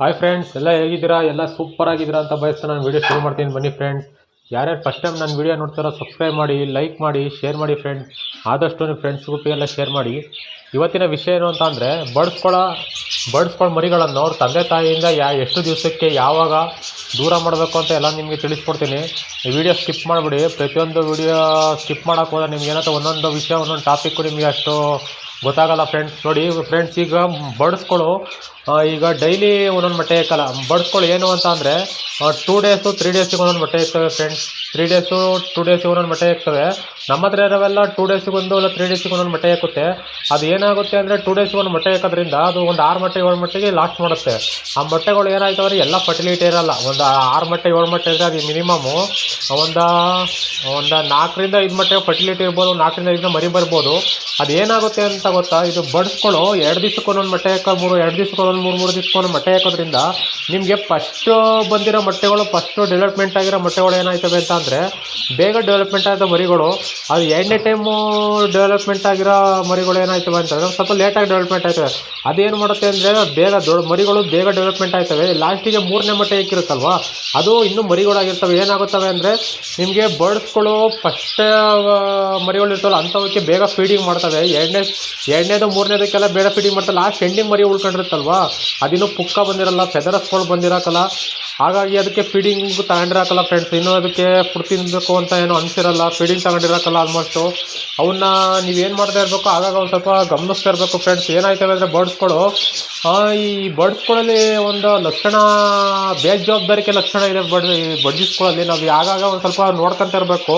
Hi friends ಎಲ್ಲ ಹೇಗಿದ್ದೀರಾ? ಎಲ್ಲ ಸೂಪರ್ ಆಗಿದ್ದೀರಾ ಅಂತ ಬಯಸ್ತಾ ನಾನು ವೀಡಿಯೋ ಶುರು ಮಾಡ್ತೀನಿ. ಬನ್ನಿ ಫ್ರೆಂಡ್ಸ್ ಯಾರ್ಯಾರು ಫಸ್ಟ್ ಟೈಮ್ ನನ್ನ ವೀಡಿಯೋ ನೋಡ್ತಾರೋ ಸಬ್ಸ್ಕ್ರೈಬ್ ಮಾಡಿ ಲೈಕ್ ಮಾಡಿ ಶೇರ್ ಮಾಡಿ ಫ್ರೆಂಡ್ಸ್ ಆದಷ್ಟು ನಿಮ್ಮ ಫ್ರೆಂಡ್ಸ್ ಗ್ರೂಪಿಗೆಲ್ಲ ಶೇರ್ ಮಾಡಿ. ಇವತ್ತಿನ ವಿಷಯ ಏನು ಅಂತ ಅಂದರೆ ಬಡ್ಸ್ಕೊಳ ಬಡ್ಸ್ಕೊಳ ಮರಿಗಳನ್ನು ಅವ್ರ ತಂದೆ ತಾಯಿಯಿಂದ ಯಾ, ಎಷ್ಟು ದಿವಸಕ್ಕೆ ಯಾವಾಗ ದೂರ ಮಾಡಬೇಕು ಅಂತ ಎಲ್ಲ ನಿಮಗೆ ತಿಳಿಸ್ಕೊಡ್ತೀನಿ. ಈ ವಿಡಿಯೋ ಸ್ಕಿಪ್ ಮಾಡಿಬಿಡಿ. ಪ್ರತಿಯೊಂದು ವಿಡಿಯೋ ಸ್ಕಿಪ್ ಮಾಡೋಕ್ಕೆ ಹೋದ್ರೆ ನಿಮ್ಗೆ ಏನಂತ ಒಂದೊಂದು ವಿಷಯ, ಒಂದೊಂದು ಟಾಪಿಕ್ಕು ನಿಮಗೆ ಅಷ್ಟು ಗೊತ್ತಾಗಲ್ಲ ಫ್ರೆಂಡ್ಸ್ ನೋಡಿ ಫ್ರೆಂಡ್ಸ್ ಈಗ ಬರ್ಡ್ಸ್ಗಳು ಈಗ ಡೈಲಿ ಒಂದೊಂದು ಮೊಟ್ಟೆ ಇಕ್ಕಲ್ಲ ಬಡ್ಸ್ಗಳು ಏನು ಅಂತ ಅಂದರೆ ಟೂ ಡೇಸು ತ್ರೀ ಡೇಸಿಗೆ ಒಂದೊಂದು ಮಟ್ಟೆ ಇರ್ತವೆ ಫ್ರೆಂಡ್ಸ್ ತ್ರೀ ಡೇಸು ಟೂ ಡೇಸಿಗೆ ಒಂದೊಂದು ಮಟ್ಟೆ ಇರ್ತವೆ. ನಮ್ಮ ಹತ್ರ ಇರೋವೆಲ್ಲ ಟೂ ಡೇಸಿಗೆ ಒಂದು ಇಲ್ಲ ತ್ರೀ ಡೇಸಿಗೆ ಒಂದೊಂದು ಮಟ್ಟೆ ಹಾಕುತ್ತೆ ಅದು ಏನಾಗುತ್ತೆ ಅಂದರೆ ಟೂ ಡೇಸಿಗೆ ಒಂದು ಮೊಟ್ಟೆ ಹಾಕೋದ್ರಿಂದ ಅದು ಒಂದು ಆರು ಮೊಟ್ಟೆ, ಏಳು ಮಟ್ಟಿಗೆ ಲಾಸ್ಟ್ ಮಾಡುತ್ತೆ. ಆ ಮೊಟ್ಟೆಗಳು ಏನಾಯ್ತವ್ರೆ ಎಲ್ಲ ಫರ್ಟಿಲಿಟಿ ಇರೋಲ್ಲ. ಒಂದು ಆರು ಮೊಟ್ಟೆ, ಏಳು ಮೊಟ್ಟೆ ಇದ್ದರೆ ಅದು ಮಿನಿಮಮ್ಮು ಒಂದು ಒಂದು ನಾಲ್ಕರಿಂದ ಐದು ಮಟ್ಟೆ ಫರ್ಟಿಲಿಟಿ ಇರ್ಬೋದು, ನಾಲ್ಕರಿಂದ ಐದನ್ನ ಮರಿ ಬರ್ಬೋದು. ಅದು ಏನಾಗುತ್ತೆ ಅಂತ ಗೊತ್ತಾ? ಇದು ಬಡ್ಸ್ಗಳು ಎರಡು ದಿವ್ಸಕ್ಕೆ ಒಂದೊಂದು ಮೊಟ್ಟೆ ಹಾಕೋ ಮೂರು, ಎರಡು ದಿವ್ಸಕ್ಕೆ ಒಂದೊಂದು ಮೂರು ಮೂರು ದಿವ್ಸಕ್ಕೊಂದು ಮೊಟ್ಟೆ ಹಾಕೋದ್ರಿಂದ ನಿಮಗೆ ಫಸ್ಟು ಬಂದಿರೋ ಮೊಟ್ಟೆಗಳು ಫಸ್ಟು ಡೆವಲಪ್ಮೆಂಟ್ ಆಗಿರೋ ಮೊಟ್ಟೆಗಳು ಏನಾಯ್ತವೆ ಅಂತ ಅಂದರೆ ಬೇಗ ಡೆವಲಪ್ಮೆಂಟ್ ಆಗಿದ್ದ ಮರಿಗಳು, ಅದು ಎರಡನೇ ಟೈಮು ಡೆವಲಪ್ಮೆಂಟ್ ಆಗಿರೋ ಮರಿಗಳು ಏನಾಯ್ತವೆ ಅಂತಂದರೆ ಸ್ವಲ್ಪ ಲೇಟಾಗಿ ಡೆವಲಪ್ಮೆಂಟ್ ಆಯ್ತವೆ. ಅದೇನು ಮಾಡುತ್ತೆ ಅಂದರೆ ಬೇಗ ದೊಡ್ಡ ಮರಿಗಳು ಬೇಗ ಡೆವಲಪ್ಮೆಂಟ್ ಆಯ್ತವೆ. ಲಾಸ್ಟಿಗೆ ಮೂರನೇ ಮೊಟ್ಟೆ ಇಕ್ಕಿರುತ್ತಲ್ವ? ಅದು ಇನ್ನೂ ಮರಿಗಳಾಗಿರ್ತವೆ. ಏನಾಗುತ್ತವೆ ಅಂದರೆ ನಿಮಗೆ ಬರ್ಡ್ಸ್ಗಳು ಫಸ್ಟ್ ಮರಿಗಳು ಇರ್ತವಲ್ಲ ಅಂಥವಕ್ಕೆ ಬೇಗ ಫೀಡಿಂಗ್ ಮಾಡ್ತವೆ. ಎರಡನೇ, ಎರಡನೇದು, ಮೂರನೇದಕ್ಕೆಲ್ಲ ಬೇಗ ಫೀಡಿಂಗ್ ಮಾಡ್ತಾರೆ ಲಾಸ್ಟ್ ಎಂಡಿಂಗ್ ಮರಿ ಉಳ್ಕೊಂಡಿರುತ್ತಲ್ವಾ? ಅದಿನ್ನೂ ಪುಕ್ಕ ಬಂದಿರಲ್ಲ ಫೆದರಸ್ಗಳು ಬಂದಿರಕ್ಕಲ್ಲ ಹಾಗಾಗಿ ಅದಕ್ಕೆ ಫೀಡಿಂಗ್ ತಗೊಂಡಿರಕ್ಕಲ್ಲ ಫ್ರೆಂಡ್ಸ್ ಇನ್ನೂ ಅದಕ್ಕೆ ಫುಡ್ ತಿನ್ನಬೇಕು ಅಂತ ಏನು ಅನಿಸಿರಲ್ಲ. ಫೀಡಿಂಗ್ ತಗೊಂಡಿರಕ್ಕಲ್ಲ ಆಲ್ಮೋಸ್ಟು ಅವನ್ನ ನೀವೇನು ಮಾಡ್ತಾ ಇರಬೇಕು, ಆಗಾಗ ಒಂದು ಸ್ವಲ್ಪ ಗಮನಿಸ್ತಾ ಇರಬೇಕು ಫ್ರೆಂಡ್ಸ್ ಏನಾಯ್ತವೆ ಅಂದರೆ ಬರ್ಡ್ಸ್ಗಳು ಈ ಬರ್ಡ್ಸ್ಗಳಲ್ಲಿ ಒಂದು ಲಕ್ಷಣ, ಬೇಜವಾಬ್ದಾರಿಕೆ ಲಕ್ಷಣ ಇದೆ ಬಡ್ ಬಡ್ಜಿಸ್ಗಳಲ್ಲಿ ನಾವು ಆಗಾಗ ಒಂದು ಸ್ವಲ್ಪ ನೋಡ್ಕೊಂತ ಇರಬೇಕು.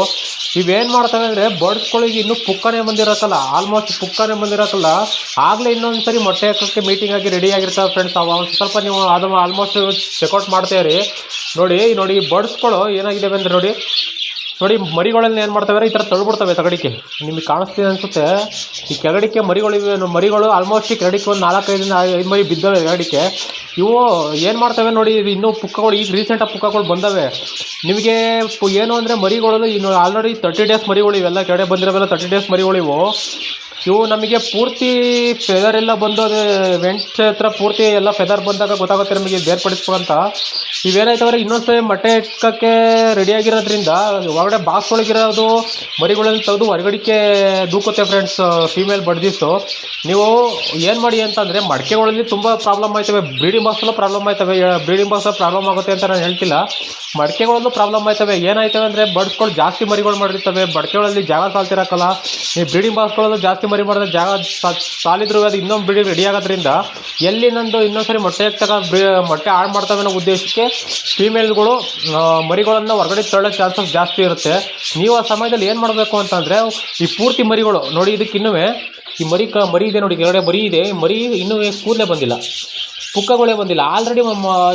ಇವೇನು ಮಾಡ್ತವೆ ಅಂದರೆ ಬರ್ಡ್ಸ್ಗಳಿಗೆ ಇನ್ನೂ ಪುಕ್ಕನೇ ಬಂದಿರತ್ತಲ್ಲ ಆಲ್ಮೋಸ್ಟ್ ಪುಕ್ಕನೇ ಬಂದಿರತ್ತಲ್ಲ ಆಗಲೇ ಇನ್ನೊಂದು ಸರಿ ಮೊಟ್ಟೆ ಹಾಕೋಕ್ಕೆ ಮೀಟಿಂಗ್ ಆಗಿ ರೆಡಿ ಆಗಿರ್ತಾವೆ ಫ್ರೆಂಡ್ಸ್ ಅವ ಒಂದು ಸ್ವಲ್ಪ ನೀವು ಅದು ಆಲ್ಮೋಸ್ಟ್ ಚೆಕ್ಔಟ್ ಮಾಡ್ತಾ ನೋಡಿ ನೋಡಿ ಬರ್ಡ್ಸ್ಗಳು ಏನಾಗಿದ್ದಾವೆ ಅಂದರೆ ನೋಡಿ ನೋಡಿ ಮರಿಗಳಲ್ಲಿ ಏನು ಮಾಡ್ತವೆ ಈ ಥರ ತಳ್ಬಿಡ್ತವೆ ತಗಡಿಕೆ. ನಿಮಗೆ ಕಾಣಿಸ್ತಿದೆ ಅನಿಸುತ್ತೆ? ಈ ಕೆಗಡಿಕೆ ಮರಿಗಳಿವೆ ಮರಿಗಳು ಆಲ್ಮೋಸ್ಟ್ ಈ ಕೆಗಡಿಕೆ ಒಂದು ನಾಲ್ಕೈದರಿಂದ ಐದು ಮರಿ ಬಿದ್ದವೆ ಕೆಗಡಿಕೆ. ಇವು ಏನು ಮಾಡ್ತವೆ ನೋಡಿ, ಇದು ಇನ್ನೂ ಪುಕ್ಕಗಳು, ಈಗ ರೀಸೆಂಟಾಗಿ ಪುಕ್ಕಗಳು ಬಂದವೆ. ನಿಮಗೆ ಏನು ಅಂದರೆ ಮರಿಗಳು ಇನ್ನು ಆಲ್ರೆಡಿ ತರ್ಟಿ ಡೇಸ್ ಮರಿಗಳು ಇವೆಲ್ಲ ಕೆಡೆ ಬಂದಿರೋವೆಲ್ಲ ತರ್ಟಿ ಡೇಸ್ ಮರಿಗಳು ಇವು ನಮಗೆ ಪೂರ್ತಿ ಫೆದರ್ ಎಲ್ಲ ಬಂದು ಅದು ವೆಂಟ್ ಹತ್ರ ಪೂರ್ತಿ ಎಲ್ಲ ಫೆದರ್ ಬಂದಾಗ ಗೊತ್ತಾಗುತ್ತೆ ನಮಗೆ ಬೇರ್ಪಡಿಸ್ಬೇಕಂತ ಇವೇನಾಯ್ತವ್ರೆ ಸಲ ಮೊಟ್ಟೆ ರೆಡಿ ಆಗಿರೋದ್ರಿಂದ ಹೊರಗಡೆ ಬಾಕ್ಸ್ ಒಳಗಿರೋದು ಮರಿಗಳಲ್ಲಿ ತೆಗೆದು ಹೊರಗಡಿಕೆ ದೂಕುತ್ತೆ ಫ್ರೆಂಡ್ಸ್ ಫೀಮೇಲ್ ಬಡ್ದಿಸು ನೀವು ಏನು ಮಾಡಿ ಅಂತಂದರೆ ಮಡಕೆಗಳಲ್ಲಿ ತುಂಬ ಪ್ರಾಬ್ಲಮ್ ಆಯ್ತವೆ ಬ್ರೀಡಿಂಗ್ ಬಾಕ್ಸಲ್ಲೂ ಪ್ರಾಬ್ಲಮ್ ಆಯ್ತವೆ ಬ್ರೀಡಿಂಗ್ ಬಾಕ್ಸಲ್ಲಿ ಪ್ರಾಬ್ಲಮ್ ಆಗುತ್ತೆ ಅಂತ ನಾನು ಹೇಳ್ತಿಲ್ಲ. ಮಡಕೆಗಳಲ್ಲೂ ಪ್ರಾಬ್ಲಮ್ ಆಯ್ತವೆ. ಏನಾಯ್ತವೆ ಅಂದರೆ ಬಡ್ಸ್ಗಳು ಜಾಸ್ತಿ ಮರಿಗಳು ಮಾಡಿರ್ತವೆ, ಮಡಕೆಗಳಲ್ಲಿ ಜಾಗ ಸಾಲ್ತಿರಕ್ಕಲ್ಲ. ಈ ಬ್ರೀಡಿಂಗ್ ಬಾಕ್ಸ್ಗಳಲ್ಲೂ ಜಾಸ್ತಿ ಮರಿ ಮಾಡಿದ್ರೆ ಜಾಗ ಸಾಲಿದ್ರು ಅದು ಇನ್ನೊಂದು ಬಿಡಿ ರೆಡಿ ಆಗೋದ್ರಿಂದ ಎಲ್ಲಿ ನಂದು ಇನ್ನೊಂದ್ಸರಿ ಮೊಟ್ಟೆ ಹಾಕ್ತಾಗ ಬ್ರೀ ಮೊಟ್ಟೆ ಹಾಳು ಮಾಡ್ತವೆ ಅನ್ನೋ ಉದ್ದೇಶಕ್ಕೆ ಫೀಮೇಲ್ಗಳು ಮರಿಗಳನ್ನು ಹೊರಗಡೆ ತಳ್ಳೋ ಚಾನ್ಸಸ್ ಜಾಸ್ತಿ ಇರುತ್ತೆ. ನೀವು ಆ ಸಮಯದಲ್ಲಿ ಏನು ಮಾಡಬೇಕು ಅಂತಂದರೆ ಈ ಪೂರ್ತಿ ಮರಿಗಳು, ನೋಡಿ ಇದಕ್ಕಿನ್ನೂ ಈ ಮರಿ ಕ, ಮರಿ ಇದೆ ನೋಡಿ, ಕೆಳಗಡೆ ಮರಿ ಇದೆ ಮರಿ ಇನ್ನೂ ಕೂದಲೇ ಬಂದಿಲ್ಲ. ಪುಕ್ಕಗಳೇ ಬಂದಿಲ್ಲ. ಆಲ್ರೆಡಿ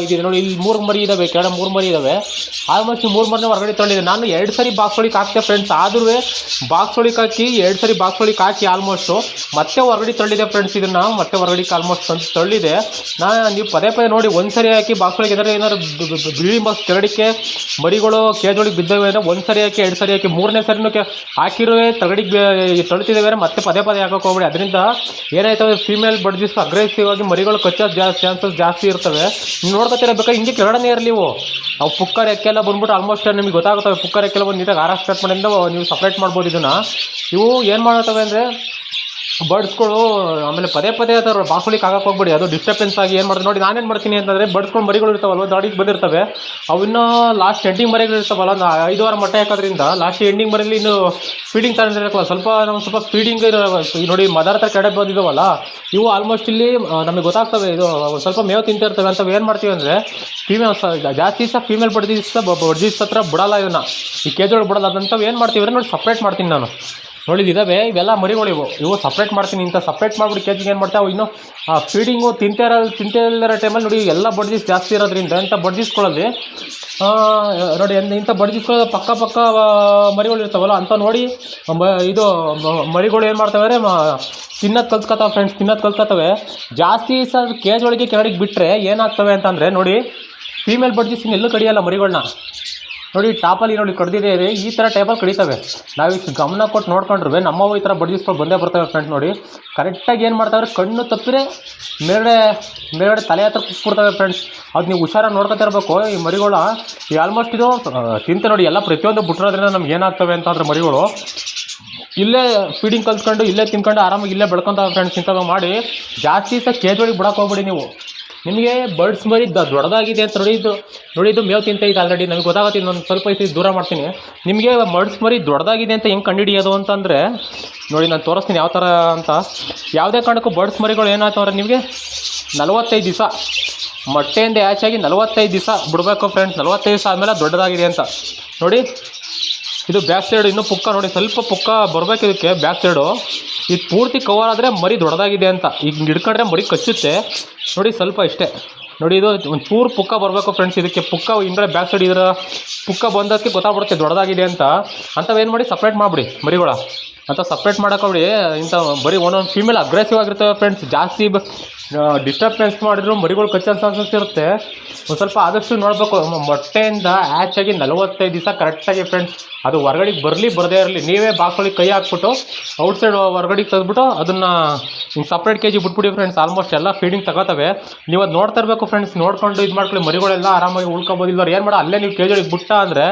ಇದಿದೆ ನೋಡಿ, ಇಲ್ಲಿ ಮೂರು ಮರಿ ಇದಾವೆ, ಕೆಳಗಡೆ ಮೂರು ಮರಿ ಇದ್ದಾವೆ ಆಲ್ಮೋಸ್ಟ್ ಮೂರು ಮರಿನ ಹೊರಗಡೆ ತೊಗೊಂಡಿದೆ ನಾನು ಎರಡು ಸರಿ ಬಾಕ್ಸ್ ಒಳಗೆ ಹಾಕ್ತೆ ಫ್ರೆಂಡ್ಸ್ ಆದ್ರೂ ಬಾಕ್ಸ್ ಒಳಗೆ ಹಾಕಿ, ಎರಡು ಸರಿ ಬಾಕ್ಸ್ ಒಳಗೆ ಹಾಕಿ ಆಲ್ಮೋಸ್ಟು ಮತ್ತೆ ಹೊರಗಡೆ ತಳ್ಳಿದೆ ಫ್ರೆಂಡ್ಸ್ ಇದನ್ನು. ಮತ್ತೆ ಹೊರಗಡೆ ಆಲ್ಮೋಸ್ಟ್ ತಳ್ಳಿದೆ. ನಾನು ನೀವು ಪದೇ ಪದೇ ನೋಡಿ, ಒಂದು ಸರಿ ಹಾಕಿ ಬಾಕ್ಸ್ ಒಳಗೆ ಏನಾದ್ರು ಏನಾದ್ರು ಬಿಳಿ ಬಾಕ್ಸ್ ಕೆರಡಿಕೆ ಮರಿಗಳು ಕೇಜ್ ಒಳಗೆ ಬಿದ್ದವೆ ಅಂದರೆ ಒಂದು ಸರಿ ಹಾಕಿ, ಎರಡು ಸರಿ ಹಾಕಿ, ಮೂರನೇ ಸರಿನೂ ಕೆ, ಹಾಕಿರುವೆ. ತಗಡಿಗೆ ತಳ್ತಿದ್ದೇವೆ ಮತ್ತೆ ಪದೇ ಪದೇ ಹಾಕೋಕೆ ಹೋಗ್ಬೇಡಿ. ಅದರಿಂದ ಏನಾಯ್ತವೆ ಫೀಮೇಲ್ ಬಡ್ಜಿಸ್ ಅಗ್ರೆಸಿವ್ ಆಗಿ ಮರಿಗಳು ಕಚ್ಚೋದು ಜಾಸ್ತಿ ಚಾನ್ಸಸ್ ಜಾಸ್ತಿ ಇರ್ತವೆ. ನೀವು ಬೇಕಾದ್ರೆ ಹಿಂಗೆ ಕೆಳಗಡೆ ಇರಲಿ ಇವು ಅವು ಪುಕ್ಕರ್ ಎಕ್ಕೆಲ್ಲ ಬಂದ್ಬಿಟ್ಟು ಆಲ್ಮೋಸ್ಟ್ ನಿಮಗೆ ಗೊತ್ತಾಗುತ್ತವೆ. ಪುಕ್ಕರ್ ಎಕ್ಕೆಲ್ಲ ಬಂದು ನೀಟಾಗಿ ಆರ ಸ್ಟಾರ್ಟ್ ಮಾಡಿಂದ ನೀವು ಸಪ್ರೇಟ್ ಮಾಡ್ಬೋದು ಇದನ್ನು. ಇವು ಏನು ಮಾಡುತ್ತವೆ ಅಂದರೆ ಬರ್ಡ್ಸ್ಗಳು ಆಮೇಲೆ ಪದೇ ಪದೇ ಅದರ ಬಾಸುಳಿಗೆ ಆಗಕ್ಕೆ ಹೋಗ್ಬಿಡಿ. ಅದು ಡಿಸ್ಟರ್ಬೆನ್ಸ್ ಆಗಿ ಏನು ಮಾಡ್ತಾರೆ ನೋಡಿ, ನಾನೇನು ಮಾಡ್ತೀನಿ ಅಂತಂದರೆ ಬರ್ಡ್ಸ್ಗಳು ಮರಿಗಳು ಇರ್ತಾವಲ್ವ, ದಾಡಿಗೆ ಬಂದಿರ್ತವೆ. ಅವನ್ನ ಲಾಸ್ಟ್ ಎಂಡಿಂಗ್ ಮರಿಗಳು ಇರ್ತಾವಲ್ಲ ಐದು ವಾರ ಮೊಟ್ಟೆ ಹಾಕೋದ್ರಿಂದ ಲಾಸ್ಟ್ ಎಂಡಿಂಗ್ ಮರಿಲಿ ಇನ್ನು ಫೀಡಿಂಗ್ ತಗೊಂಡಿರಕ್ಕಲ್ಲ ಸ್ವಲ್ಪ ನಾವು ಸ್ವಲ್ಪ ಫೀಡಿಂಗ್ ನೋಡಿ ಮದರ್ ಹತ್ರ ಕಡೆ ಬಂದಿದ್ದಾವಲ್ಲ ಇವು ಆಲ್ಮೋಸ್ಟ್ ಇಲ್ಲಿ ನಮಗೆ ಗೊತ್ತಾಗ್ತವೆ. ಇದು ಸ್ವಲ್ಪ ಮೇವು ತಿಂತಿರ್ತವೆ ಅಂತ ಏನು ಮಾಡ್ತೀವಿ ಅಂದರೆ ಫೀಮೇಲ್ ಜಾಸ್ತಿ ಸಹ ಫೀಮೇಲ್ ಬಡ್ದಿಸ್ ಬಡ್ದಿಸ್ ಹತ್ರ ಬಿಡಲ್ಲ ಇವನ್ನ. ಈ ಕೇಜೊಳಗೆ ಬಿಡಲ್ಲ ಅದಂತ ಏನು ಮಾಡ್ತೀವಿ ಅಂದರೆ ನೋಡಿ ಸಪ್ರೇಟ್ ಮಾಡ್ತೀನಿ ನಾನು. ನೋಡಿ ಇದಾವೆ ಇವೆಲ್ಲ ಮರಿಗಳು ಇವು. ಇವು ಸಪ್ರೇಟ್ ಮಾಡ್ತೀನಿ. ಇಂಥ ಸಪ್ರೇಟ್ ಮಾಡಿಬಿಟ್ಟು ಕೇಜಿಗೆ ಏನು ಮಾಡ್ತಾವೆ? ಇನ್ನು, ಆ ಫೀಡಿಂಗು ತಿಂತೆ ಇರೋ ತಿಂತೆ ಟೈಮಲ್ಲಿ ನೋಡಿ, ಎಲ್ಲ ಬಡ್ಜಿಸ್ ಜಾಸ್ತಿ ಇರೋದ್ರಿಂದ ಇಂಥ ಬಡ್ಜಿಸ್ಕೊಳ್ಳಲ್ಲಿ ನೋಡಿ ಇಂಥ ಬಡ್ಜಿಸ್ಕೊಳ್ಳೋದು ಪಕ್ಕ ಪಕ್ಕ ಮರಿಗಳು ಇರ್ತಾವಲ್ಲ, ಅಂತ ನೋಡಿ ಇದು ಮರಿಗಳು ಏನು ಮಾಡ್ತಾವೆ ಅಂದರೆ ತಿನ್ನೋದು ಕಲ್ತ್ಕೊತಾವೆ ಫ್ರೆಂಡ್ಸ್ ತಿನ್ನೋದು ಕಲ್ತ್ಕೊತವೆ. ಜಾಸ್ತಿ ಸಹ ಕೇಜ್ ಒಳಗೆ ಕೆಳಗೆ ಬಿಟ್ಟರೆ ಏನಾಗ್ತವೆ ಅಂತಂದರೆ ನೋಡಿ ಫೀಮೇಲ್ ಬಡ್ಜಿಸ್ ಎಲ್ಲೂ ಕಡಿಯಲ್ಲ ಮರಿಗಳನ್ನ ನೋಡಿ ಟಾಪಲ್ಲಿ ನೋಡಿ, ಕಡ್ದಿದೆ ಇದೆ ಈ ಥರ ಟೇಬಲ್ ಕಡಿತವೆ. ನಾವು ಇಷ್ಟು ಗಮನ ಕೊಟ್ಟು ನೋಡ್ಕೊಂಡ್ರೆ ನಮ್ಮವು ಈ ಥರ ಬಡಿಸ್ಕೊಂಡು ಬಂದೇ ಬರ್ತವೆ ಫ್ರೆಂಡ್ಸ್ ನೋಡಿ. ಕರೆಕ್ಟಾಗಿ ಏನು ಮಾಡ್ತಾವೆ ಕಣ್ಣು ತಪ್ಪಿದ್ರೆ ಮೇಲ್ಗಡೆ ಮೇಲ್ಗಡೆ ತಲೆ ಹತ್ರ ಕುಸ್ಬಿಡ್ತವೆ ಫ್ರೆಂಡ್ಸ್ ಅದು ನೀವು ಹುಷಾರಾಗಿ ನೋಡ್ಕೊತಾ ಇರಬೇಕು. ಈ ಮರಿಗಳ, ಈ ಆಲ್ಮೋಸ್ಟ್ ಇದು ತಿಂತ ನೋಡಿ. ಎಲ್ಲ ಪ್ರತಿಯೊಂದು ಬಿಟ್ಟಿರೋದ್ರಿಂದ ನಮ್ಗೆ ಏನಾಗ್ತವೆ ಅಂತಂದ್ರೆ ಮರಿಗಳು. ಇಲ್ಲೇ ಫೀಡಿಂಗ್ ಕಲ್ತ್ಕೊಂಡು ಇಲ್ಲೇ ತಿನ್ಕೊಂಡು, ಆರಾಮಾಗಿ ಇಲ್ಲೇ ಬೆಳ್ಕೊತಾವೆ ಫ್ರೆಂಡ್ಸ್ ಇಂಥದ್ದು ಮಾಡಿ. ಜಾಸ್ತಿ ಸಹ ಕೇಜ್ ಒಳಗೆ ಬಿಡೋಕೆ ಹೋಗ್ಬಿಡಿ ನೀವು. ನಿಮಗೆ ಬರ್ಡ್ಸ್ ಮರಿ ದೊಡ್ಡದಾಗಿದೆ ಅಂತ ನೋಡಿದ್ದು ನೋಡಿದ್ದು ಮೇವು ತಿಂತ ಇದೆ ಆಲ್ರೆಡಿ ನನಗೆ ಗೊತ್ತಾಗುತ್ತೆ, ಇನ್ನೊಂದು ಸ್ವಲ್ಪ ಐತಿ ದೂರ ಮಾಡ್ತೀನಿ. ನಿಮಗೆ ಬರ್ಡ್ಸ್ ಮರಿ ದೊಡ್ಡದಾಗಿದೆ ಅಂತ ಹೆಂಗೆ ಕಂಡುಹಿಡಿಯೋದು ಅಂತಂದರೆ, ನೋಡಿ ನಾನು ತೋರಿಸ್ತೀನಿ ಯಾವ ಥರ ಅಂತ. ಯಾವುದೇ ಕಾರಣಕ್ಕೂ ಬರ್ಡ್ಸ್ ಮರಿಗಳು ಏನಾಯ್ತು ಅಂದರೆ ನಿಮಗೆ ನಲವತ್ತೈದು ದಿವಸ, ಮೊಟ್ಟೆಯಿಂದ ಆಚಾಗಿ ನಲವತ್ತೈದು ದಿವಸ ಬಿಡಬೇಕು ಫ್ರೆಂಡ್ಸ್ ನಲವತ್ತೈದು ದಿವಸ ಆದಮೇಲೆ ದೊಡ್ಡದಾಗಿದೆ ಅಂತ. ನೋಡಿ, ಇದು ಬ್ಯಾಕ್ ಸೈಡ್ ಇನ್ನೂ ಪುಕ್ಕ ನೋಡಿ, ಸ್ವಲ್ಪ ಪುಕ್ಕ ಬರಬೇಕು ಇದಕ್ಕೆ ಬ್ಯಾಕ್ ಸೈಡು ಇದು ಪೂರ್ತಿ ಕವರ್ ಆದರೆ ಮರಿ ದೊಡ್ಡದಾಗಿದೆ ಅಂತ. ಈಗ ಹಿಡ್ಕೊಂಡ್ರೆ ಮರಿ ಕಚ್ಚುತ್ತೆ. ನೋಡಿ ಸ್ವಲ್ಪ ಇಷ್ಟೇ. ನೋಡಿ ಇದು ಒಂದು ಚೂರು ಪುಕ್ಕ ಬರಬೇಕು ಫ್ರೆಂಡ್ಸ್ ಇದಕ್ಕೆ ಪುಕ್ಕ ಹಿಂಗಡೆ ಬ್ಯಾಕ್ ಸೈಡ್ ಇದರ ಪುಕ್ಕ ಬಂದಕ್ಕೆ ಗೊತ್ತಾಗ್ಬಿಡುತ್ತೆ ದೊಡ್ಡದಾಗಿದೆ ಅಂತ. ಅಂಥವೇನು ಮಾಡಿ ಸಪ್ರೇಟ್ ಮಾಡಿಬಿಡಿ ಮರಿಗಳ. ಅಂತ ಸಪ್ರೇಟ್ ಮಾಡೋಕ್ಕೋಗ್ಬಿಡಿ ಇಂಥ ಬರೀ ಒಂದೊಂದು ಫೀಮೇಲ್ ಅಗ್ರೆಸಿವ್ ಆಗಿರ್ತವೆ ಫ್ರೆಂಡ್ಸ್ ಜಾಸ್ತಿ ಡಿಸ್ಟರ್ಬೆನ್ಸ್ ಮಾಡಿದ್ರು, ಮರಿಗಳು ಕಚ್ಚೋ ಚಾನ್ಸಸ್ ಇರುತ್ತೆ. ಒಂದು ಸ್ವಲ್ಪ ಆದಷ್ಟು ನೋಡಬೇಕು. ಮೊಟ್ಟೆಯಿಂದ ಆಗಿ ನಲವತ್ತೈದು ದಿವಸ ಕರೆಕ್ಟಾಗಿ ಫ್ರೆಂಡ್ಸ್ ಅದು ಹೊರಗಡೆ ಬರಲಿ, ಬರದೇ ಇರಲಿ. ನೀವೇ ಬಾಕ್ಸೊಳಗೆ ಕೈ ಹಾಕ್ಬಿಟ್ಟು ಔಟ್ಸೈಡ್ ಹೊರಗಡೆ ತೆಗೆದ್ಬಿಟ್ಟು, ಅದನ್ನು ಹಿಂಗೆ ಸಪ್ರೇಟ್ ಕೆ ಜಿ ಬಿಟ್ಬಿಡಿ ಫ್ರೆಂಡ್ಸ್ ಆಲ್ಮೋಸ್ಟ್ ಎಲ್ಲ ಫೀಡಿಂಗ್ ತಗೋತವೆ. ನೀವು ಅದು ನೋಡ್ತಾ ಇರಬೇಕು ಫ್ರೆಂಡ್ಸ್ ನೋಡ್ಕೊಂಡು ಇದು ಮಾಡ್ಕೊಳ್ಳಿ. ಮರಿಗಳೆಲ್ಲ ಆರಾಮಾಗಿ ಉಳ್ಕೊಬೋದು ಇಲ್ಲವ್ರು ಏನು ಮಾಡೋ, ಅಲ್ಲೇ ನೀವು ಕೆ ಜಿಗೆ ಬಿಟ್ಟ ಅಂದರೆ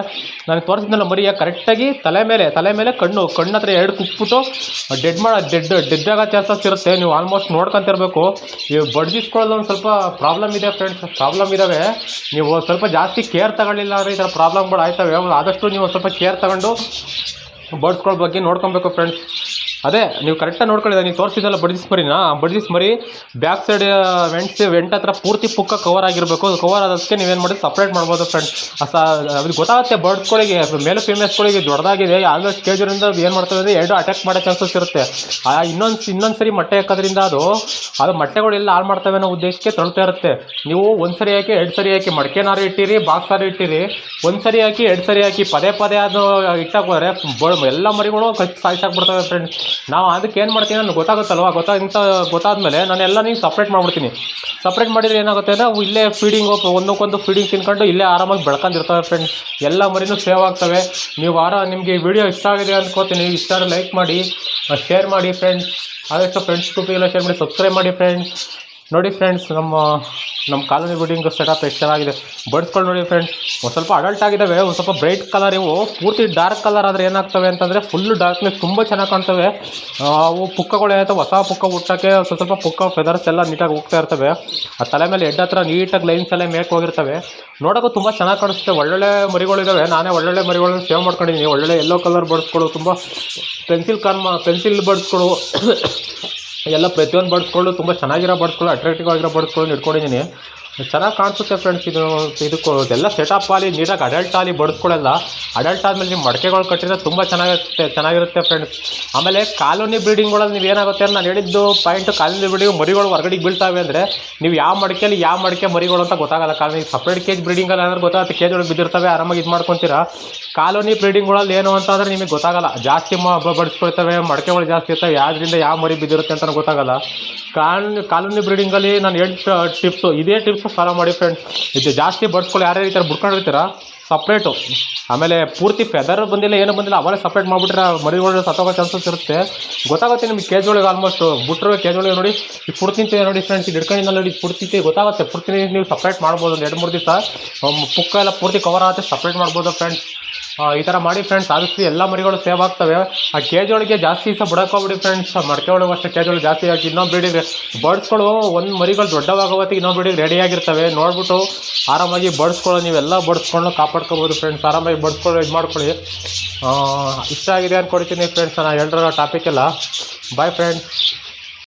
ನನಗೆ ತೋರಿಸಿದ್ನಲ್ಲ ಮರಿಯ ಕರೆಕ್ಟಾಗಿ ತಲೆ ಮೇಲೆ ತಲೆ ಮೇಲೆ ಕಣ್ಣು ಕಣ್ಣು ಹತ್ರ ಎರಡು ಕುಕ್ಬಿಟ್ಟು ಡೆಡ್ ಮಾಡೋ ಡೆಡ್ ಡೆಡ್ ಆಗೋ ಚಾನ್ಸಸ್ ಇರುತ್ತೆ. ನೀವು ಆಲ್ಮೋಸ್ಟ್ ನೋಡ್ಕೊಂತಿರ್ಬೇಕು. ಇವು ಬಡ್ಜಿಸ್ಕೊಳ್ಳೋದು ಒಂದು ಸ್ವಲ್ಪ ಪ್ರಾಬ್ಲಮ್ ಇದೆ ಫ್ರೆಂಡ್ಸ್ ಪ್ರಾಬ್ಲಮ್ ಇದ್ದಾವೆ ನೀವು ಸ್ವಲ್ಪ ಜಾಸ್ತಿ ಕೇರ್ ತಗೊಳ್ಳಿಲ್ಲ ಅಂದರೆ ಈ ಥರ ಪ್ರಾಬ್ಲಮ್ಗಳು ಆಯ್ತವೆ. ಆದಷ್ಟು ನೀವು ಸ್ವಲ್ಪ ಕೇರ್ ತಗೊಂಡು ಬರ್ಡ್ಸ್ಗಳ ಬಗ್ಗೆ ನೋಡ್ಕೊಬೇಕು ಫ್ರೆಂಡ್ಸ್ ಅದೇ, ನೀವು ಕರೆಕ್ಟಾಗಿ ನೋಡ್ಕೊಳ್ಳಿ ನೀವು ತೋರಿಸಿದಲ್ಲ ಬಡ್ಜಿಸ್ ಮರಿನ ಬಡ್ಜಿಸ್ ಮರಿ ಬ್ಯಾಕ್ ಸೈಡ್ ವೆಂಟ್ಸ್ ವೆಂಟ್ ಹತ್ರ ಪೂರ್ತಿ ಪುಕ್ಕ ಕವರ್ ಆಗಿರಬೇಕು. ಕವರ್ ಆದದಕ್ಕೆ ನೀವೇನು ಮಾಡಿ ಸಪ್ರೇಟ್ ಮಾಡ್ಬೋದು ಫ್ರೆಂಡ್ಸ್ ಅದು ಗೊತ್ತಾಗುತ್ತೆ ಬರ್ಡ್ಸ್ಗಳಿಗೆ ಮೇಲು ಫೇಮಸ್ಗಳಿಗೆ ದೊಡ್ಡದಾಗಿದೆ. ಆಲ್ಮೋಸ್ಟ್ ಕೆ ಜಿರಿಂದ ಅದು ಏನು ಮಾಡ್ತವೆ ಅಂದರೆ ಎರಡು ಅಟ್ಯಾಕ್ ಮಾಡೋ ಚಾನ್ಸಸ್ ಇರುತ್ತೆ. ಆ, ಇನ್ನೊಂದು ಇನ್ನೊಂದು ಸರಿ ಮೊಟ್ಟೆ ಹಾಕೋದ್ರಿಂದ ಅದು ಅದು ಮೊಟ್ಟೆಗಳೆಲ್ಲ ಹಾಳು ಮಾಡ್ತವೆ ಅನ್ನೋ ಉದ್ದೇಶಕ್ಕೆ ತೊಳ್ತಾ ಇರುತ್ತೆ. ನೀವು ಒಂದು ಸರಿ ಹಾಕಿ, ಎರಡು ಸರಿ ಹಾಕಿ ಮಡಕೆನಾರು ಇಟ್ಟಿರಿ, ಬಾಕ್ಸಾರು ಇಟ್ಟಿರಿ. ಒಂದು ಸರಿ ಹಾಕಿ, ಎರಡು ಸರಿ ಹಾಕಿ ಪದೇ ಪದೇ ಅದು ಇಟ್ಟಾಕೋದ್ರೆ ಎಲ್ಲ ಮರಿಗಳು ಕಚ್ಚಿ ಸಾಯಿಸಾಕ್ಬಿಡ್ತವೆ ಫ್ರೆಂಡ್ಸ್ ನಾವು ಅದಕ್ಕೆ ಏನು ಮಾಡ್ತೀನಿ ನನಗೆ ಗೊತ್ತಾಗುತ್ತಲ್ವ? ಗೊತ್ತಾ ಇಂಥ ಗೊತ್ತಾದಮೇಲೆ ನಾನು ಎಲ್ಲ ನೀವು ಸಪ್ರೇಟ್ ಮಾಡ್ಬಿಡ್ತೀನಿ. ಸಪ್ರೇಟ್ ಮಾಡಿದರೆ ಏನಾಗುತ್ತೆ ಅಂದರೆ ಅವು ಇಲ್ಲೇ ಫೀಡಿಂಗ್ ಒಂದಕ್ಕೊಂದು ಫೀಡಿಂಗ್ ತಿನ್ಕೊಂಡು ಇಲ್ಲೇ ಆರಾಮಾಗಿ ಬೆಳ್ಕೊಂಡಿರ್ತವೆ ಫ್ರೆಂಡ್ಸ್ ಎಲ್ಲ ಮರಿನೂ ಸೇವ್ ಆಗ್ತವೆ. ನೀವು ಆರ ನಿಮಗೆ ವಿಡಿಯೋ ಇಷ್ಟ ಆಗಿದೆ ಅಂದ್ಕೋತೀನಿ ಇಷ್ಟ ಲೈಕ್ ಮಾಡಿ ಶೇರ್ ಮಾಡಿ ಫ್ರೆಂಡ್ಸ್ ಆದಷ್ಟು ಫ್ರೆಂಡ್ಸ್ ಗ್ರೂಪಿಗೆಲ್ಲ ಶೇರ್ ಮಾಡಿ ಸಬ್ಸ್ಕ್ರೈಬ್ ಮಾಡಿ ಫ್ರೆಂಡ್ಸ್ ನೋಡಿ ಫ್ರೆಂಡ್ಸ್ ನಮ್ಮ ನಮ್ಮ ಕಾಲೋನಿ ಬಿಲ್ಡಿಂಗ್ ಸೆಟಪ್ ಎಷ್ಟು ಚೆನ್ನಾಗಿದೆ. ಬರ್ಡ್ಸ್ಗಳು ನೋಡಿ ಫ್ರೆಂಡ್ಸ್ ಒಂದು ಸ್ವಲ್ಪ ಅಡಲ್ಟ್ ಆಗಿದ್ದಾವೆ ಒಂದು ಸ್ವಲ್ಪ ಬ್ರೈಟ್ ಕಲರ್ ಇವು. ಪೂರ್ತಿ ಡಾರ್ಕ್ ಕಲರ್ ಆದರೆ ಏನಾಗ್ತವೆ ಅಂತಂದರೆ ಫುಲ್ಲು ಡಾರ್ಕ್ನೆಸ್ ತುಂಬ ಚೆನ್ನಾಗಿ ಕಾಣ್ತವೆ. ಅವು ಪುಕ್ಕಗಳು ಏನಾಯ್ತವೆ ಹೊಸ ಪುಕ್ಕ ಹುಟ್ಟೋಕ್ಕೆ ಸ್ವಲ್ಪ ಸ್ವಲ್ಪ ಪುಕ್ಕ ಫೆದರ್ಸ್ ಎಲ್ಲ ನೀಟಾಗಿ ಹೋಗ್ತಾ ಇರ್ತವೆ. ಆ ತಲೆ ಮೇಲೆ ಎಡ್ ಹತ್ರ ನೀಟಾಗಿ ಲೈನ್ಸ್ ಎಲ್ಲ ಮೇಕ್ ಹೋಗಿರ್ತವೆ. ನೋಡೋಕ್ಕೂ ತುಂಬ ಚೆನ್ನಾಗಿ ಕಾಣಿಸುತ್ತೆ. ಒಳ್ಳೊಳ್ಳೆ ಮರಿಗಳಿದ್ದಾವೆ ನಾನೇ ಒಳ್ಳೊಳ್ಳೆ ಮರಿಗಳನ್ನ ಸೇವ್ ಮಾಡ್ಕೊಂಡಿದ್ದೀನಿ. ಒಳ್ಳೊಳ್ಳೆ ಎಲ್ಲೋ ಕಲರ್ ಬರ್ಡ್ಸ್ಗಳು ತುಂಬ. ಪೆನ್ಸಿಲ್ ಕರ್ಮ ಪೆನ್ಸಿಲ್ ಬರ್ಡ್ಸ್ಗಳು ಎಲ್ಲ ಪ್ರತಿಯೊಂದು ಬರ್ಡ್ಸ್ಗಳು ತುಂಬ ಚೆನ್ನಾಗಿರೋ ಬರ್ಡ್ಸ್ಗಳು ಅಟ್ರಾಕ್ಟಿವ್ ಆಗಿರೋ ಬರ್ಡ್ಸ್ಗಳು ಇಟ್ಕೊಂಡಿದ್ದೀನಿ ಚೆನ್ನಾಗಿ ಕಾಣಿಸುತ್ತೆ ಫ್ರೆಂಡ್ಸ್ ಇದು, ಇದಕ್ಕೂ ಎಲ್ಲ ಸೆಟಪ್ ಆಲಿ ನೀಟಾಗಿ ಅಡಲ್ಟ್ ಆಲಿ ಬಡಿಸ್ಕೊಳ್ಳಲ್ಲ ಅಡಲ್ಟ್ ಆದಮೇಲೆ ನೀವು ಮಡಕೆಗಳು ಕಟ್ಟಿದ್ರೆ ತುಂಬ ಚೆನ್ನಾಗಿರುತ್ತೆ ಚೆನ್ನಾಗಿರುತ್ತೆ ಫ್ರೆಂಡ್ಸ್ ಆಮೇಲೆ ಕಾಲೋನಿ ಬ್ರೀಡಿಂಗ್ಗಳಲ್ಲಿ ನೀವು ಏನಾಗುತ್ತೆ ಅಂತ ನಾನು ಹೇಳಿದ್ದು ಪಾಯಿಂಟ್ ಕಾಲೋನಿ ಬ್ರೀಡಿಂಗ್ ಮರಿಗಳು ಹೊರಗಡೆಗೆ ಬೀಳ್ತಾವೆ ಅಂದರೆ ನೀವು ಯಾವ ಮಡಿಕೆಯಲ್ಲಿ ಯಾವ ಮಡಿಕೆ ಮರಿಗಳು ಅಂತ ಗೊತ್ತಾಗಲ್ಲ. ಕಾಲೋನಿ ಸಪ್ರೇಟ್ ಕೇಜ್ ಬ್ರೀಡಿಂಗಲ್ಲಿ ಏನಾದ್ರು ಗೊತ್ತಾಗುತ್ತೆ ಕೇಜ್ ಒಳಗೆ ಬಿದ್ದಿರ್ತವೆ, ಆರಾಮಾಗಿ ಇದು ಮಾಡ್ಕೊತೀರಾ? ಕಾಲೋನಿ ಬ್ರೀಡಿಂಗ್ಗಳಲ್ಲಿ ಏನು ಅಂತ ಅಂದರೆ ನಿಮಗೆ ಗೊತ್ತಾಗಲ್ಲ. ಜಾಸ್ತಿ ಬಡಿಸ್ಕೊಳ್ತವೆ, ಮಡಕೆಗಳು ಜಾಸ್ತಿ ಇರ್ತವೆ, ಯಾವ್ದ್ರಿಂದ ಯಾವ ಮರಿ ಬಿದ್ದಿರುತ್ತೆ ಅಂತ ಗೊತ್ತಾಗಲ್ಲ. ಕಾಲೋನಿ ಕಾಲೋನಿ ಬ್ರೀಡಿಂಗಲ್ಲಿ ನಾನು ಹೇಳಿದ ಟಿಪ್ಸು ಇದೇ ಟಿಪ್ಸ್ ಫಾಲೋ ಮಾಡಿ ಫ್ರೆಂಡ್ಸ್ ಇದು ಜಾಸ್ತಿ ಬಡ್ಸ್ಕೊಳ್ಳಿ ಯಾರ್ಯಾರು ಈ ಥರ ಬಿಡ್ಕೊಂಡಿರ್ತೀರ ಸಪ್ರೇಟು ಆಮೇಲೆ ಪೂರ್ತಿ ಫೆದರ್ ಬಂದಿಲ್ಲ, ಏನು ಬಂದಿಲ್ಲ, ಅವರೇ ಸಪ್ರೇಟ್ ಮಾಡಿಬಿಟ್ರೆ ಮರಿಗಳು ಸತ್ತೋಗೋ ಚಾನ್ಸಸ್ ಇರುತ್ತೆ. ಗೊತ್ತಾಗುತ್ತೆ ನಿಮ್ಗೆ ಕೆ ಒಳಗೆ ಆಲ್ಮೋಸ್ಟ್ ಬಿಟ್ಟರು ಕೇಜ್ ಒಳಗೆ ನೋಡಿ, ಈ ಪೂರ್ತಿ ಅಂತ ಏನು ನೋಡಿ ಫ್ರೆಂಡ್ಸ್ ಇದು ಹಿಡ್ಕೊಂಡಿಲ್ಲ ನೋಡಿ ಪೂರ್ತಿ ಗೊತ್ತಾಗುತ್ತೆ. ತಿಂದು ನೀವು ಸಪ್ರೇಟ್ ಮಾಡ್ಬೋದು, ಒಂದು ಎರಡು ಮೂರು ದಿವಸ. ಪುಕ್ಕ ಎಲ್ಲ ಪೂರ್ತಿ ಕವರ್ ಆಗುತ್ತೆ ಸಪ್ರೇಟ್ ಮಾಡ್ಬೋದು ಫ್ರೆಂಡ್ಸ್ ಈ ಥರ ಮಾಡಿ ಫ್ರೆಂಡ್ಸ್ ಆದಷ್ಟು ಎಲ್ಲ ಮರಿಗಳು ಸೇವ್ ಆಗ್ತವೆ. ಆ ಕೇಜ್ ಒಳಗೆ ಜಾಸ್ತಿ ಸಹ ಬಿಡಕೋಬಿಡಿ ಫ್ರೆಂಡ್ಸ್ ಮಡಕೆ ಒಳಗೆ ಅಷ್ಟೇ ಕೇಜ್ ಒಳಗೆ ಜಾಸ್ತಿ ಆಗಿ ಇನ್ನೊಂದು ಬ್ರೀಡಿಗೆ ಬರ್ಡ್ಸ್ಗಳು ಒಂದು ಮರಿಗಳು ದೊಡ್ಡವಾಗೋವತ್ತಿಗೆ ಇನ್ನೊಂದು ಬಿಡಿ ರೆಡಿಯಾಗಿರ್ತವೆ ನೋಡ್ಬಿಟ್ಟು ಆರಾಮಾಗಿ ಬಡ್ಸ್ಕೊಳ್ಳೋ, ನೀವೆಲ್ಲ ಬಡ್ಸ್ಕೊಂಡು ಕಾಪಾಡ್ಕೋಬೋದು ಫ್ರೆಂಡ್ಸ್ ಆರಾಮಾಗಿ ಬಡ್ಸ್ಕೊಂಡು ಇದು ಮಾಡ್ಕೊಳ್ಳಿ. ಇಷ್ಟ ಆಗಿದೆ ಅಂದ್ಕೊಡ್ತೀನಿ ಫ್ರೆಂಡ್ಸ್ ನಾನು ಹೇಳಿರೋ ಟಾಪಿಕ್ ಎಲ್ಲ. Bye friends